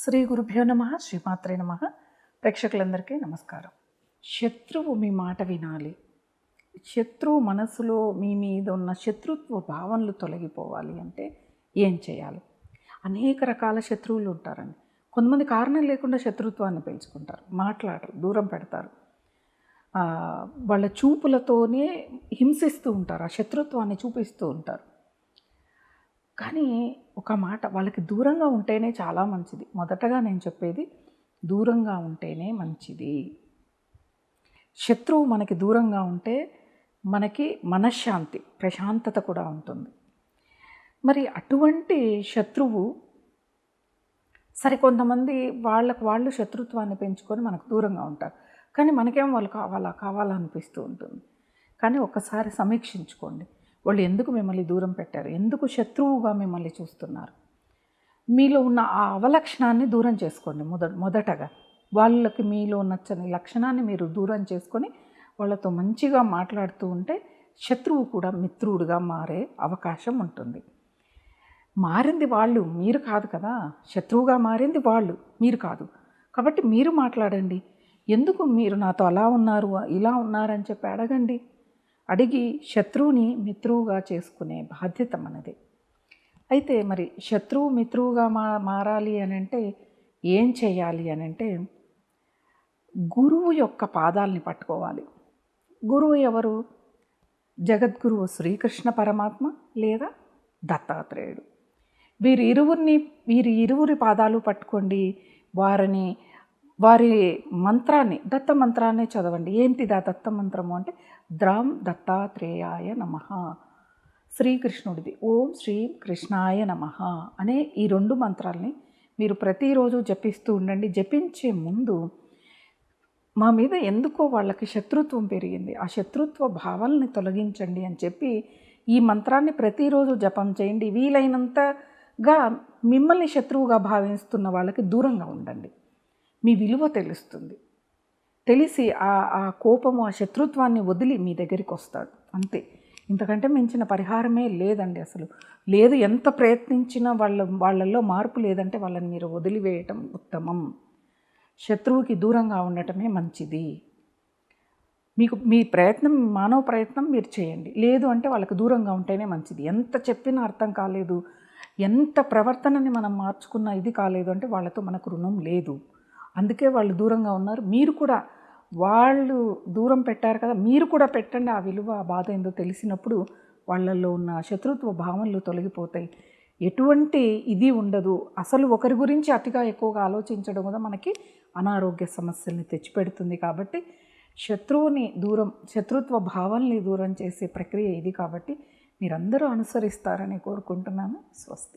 శ్రీ గురుభ్యో నమ శ్రీమాత్రే నమ. ప్రేక్షకులందరికీ నమస్కారం. శత్రువు మీ మాట వినాలి. శత్రువు మనసులో మీ మీద ఉన్న శత్రుత్వ భావనలు తొలగిపోవాలి అంటే ఏం చేయాలి? అనేక రకాల శత్రువులు ఉంటారండి. కొంతమంది కారణం లేకుండా శత్రుత్వాన్ని పెంచుకుంటారు మాట్లాడరు దూరం పెడతారు. వాళ్ళ చూపులతోనే హింసిస్తూ ఉంటారు ఆ శత్రుత్వాన్ని చూపిస్తూ ఉంటారు. కానీ ఒక మాట వాళ్ళకి దూరంగా ఉంటేనే చాలా మంచిది. మొదటగా నేను చెప్పేది దూరంగా ఉంటేనే మంచిది. శత్రువు మనకి దూరంగా ఉంటే మనకి మనశ్శాంతి ప్రశాంతత కూడా ఉంటుంది. మరి అటువంటి శత్రువు సరే కొంతమంది వాళ్ళకు వాళ్ళు శత్రుత్వాన్ని పెంచుకొని మనకు దూరంగా ఉంటారు. కానీ మనకేం వాళ్ళు కావాలా? కావాలనిపిస్తూ ఉంటుంది. కానీ ఒక్కసారి సమీక్షించుకోండి. వాళ్ళు ఎందుకు మిమ్మల్ని దూరం పెట్టారు? ఎందుకు శత్రువుగా మిమ్మల్ని చూస్తున్నారు? మీలో ఉన్న ఆ అవలక్షణాన్ని దూరం చేసుకోండి మొద మొదటగా. వాళ్ళకి మీలో నచ్చని లక్షణాన్ని మీరు దూరం చేసుకొని వాళ్ళతో మంచిగా మాట్లాడుతూ ఉంటే శత్రువు కూడా మిత్రుడుగా మారే అవకాశం ఉంటుంది. మారింది వాళ్ళు మీరు కాదు కదా? శత్రువుగా మారింది వాళ్ళు మీరు కాదు. కాబట్టి మీరు మాట్లాడండి. ఎందుకు మీరు నాతో అలా ఉన్నారు ఇలా ఉన్నారని చెప్పి అడగండి. అడిగి శత్రువుని మిత్రువుగా చేసుకునే బాధ్యత మనది. అయితే మరి శత్రువు మిత్రువుగా మా మారాలి అని అంటే ఏం చేయాలి అని అంటే గురువు యొక్క పాదాలని పట్టుకోవాలి. గురువు ఎవరు? జగద్గురువు శ్రీకృష్ణ పరమాత్మ లేదా దత్తాత్రేయుడు? వీరి ఇరువురిని వీరి ఇరువురి పాదాలు పట్టుకోండి. వారిని వారి మంత్రాన్ని దత్త మంత్రాన్ని చదవండి. ఏంటిది ఆ దత్త మంత్రము అంటే ద్రాం దత్తాత్రేయాయ నమ. శ్రీకృష్ణుడిది. ఓం శ్రీ కృష్ణాయ నమ అనే ఈ రెండు మంత్రాల్ని మీరు ప్రతిరోజు జపిస్తూ ఉండండి. జపించే ముందు మా మీద ఎందుకో వాళ్ళకి శత్రుత్వం పెరిగింది. ఆ శత్రుత్వ భావాలని తొలగించండి అని చెప్పి ఈ మంత్రాన్ని ప్రతిరోజు జపం చేయండి. వీలైనంతగా మిమ్మల్ని శత్రువుగా భావిస్తున్న వాళ్ళకి దూరంగా ఉండండి. మీ విలువ తెలుస్తుంది. తెలిసి ఆ ఆ కోపము ఆ శత్రుత్వాన్ని వదిలి మీ దగ్గరికి వస్తాడు. అంతే. ఇంతకంటే మించిన పరిహారమే లేదండి అసలు. లేదు ఎంత ప్రయత్నించినా వాళ్ళ వాళ్ళల్లో మార్పు లేదంటే వాళ్ళని మీరు వదిలివేయటం ఉత్తమం. శత్రువుకి దూరంగా ఉండటమే మంచిది. మీకు మీ ప్రయత్నం మానవ ప్రయత్నం మీరు చేయండి. లేదు అంటే వాళ్ళకి దూరంగా ఉంటేనే మంచిది. ఎంత చెప్పినా అర్థం కాలేదు ఎంత ప్రవర్తనని మనం మార్చుకున్నా ఇది కాలేదు అంటే వాళ్ళతో మనకు రుణం లేదు. అందుకే వాళ్ళు దూరంగా ఉన్నారు. మీరు కూడా వాళ్ళు దూరం పెట్టారు కదా మీరు కూడా పెట్టండి ఆ విలువ ఆ బాధ ఏందో తెలిసినప్పుడు వాళ్ళల్లో ఉన్న శత్రుత్వ భావనలు తొలగిపోతాయి. ఎటువంటి ఇది ఉండదు. అసలు ఒకరి గురించి అతిగా ఎక్కువగా ఆలోచించడం కూడా మనకి అనారోగ్య సమస్యల్ని తెచ్చిపెడుతుంది కాబట్టి శత్రువుని దూరం శత్రుత్వ భావాల్ని దూరం చేసే ప్రక్రియ ఇది కాబట్టి మీరందరూ అనుసరిస్తారని కోరుకుంటున్నాను. స్వస్తి.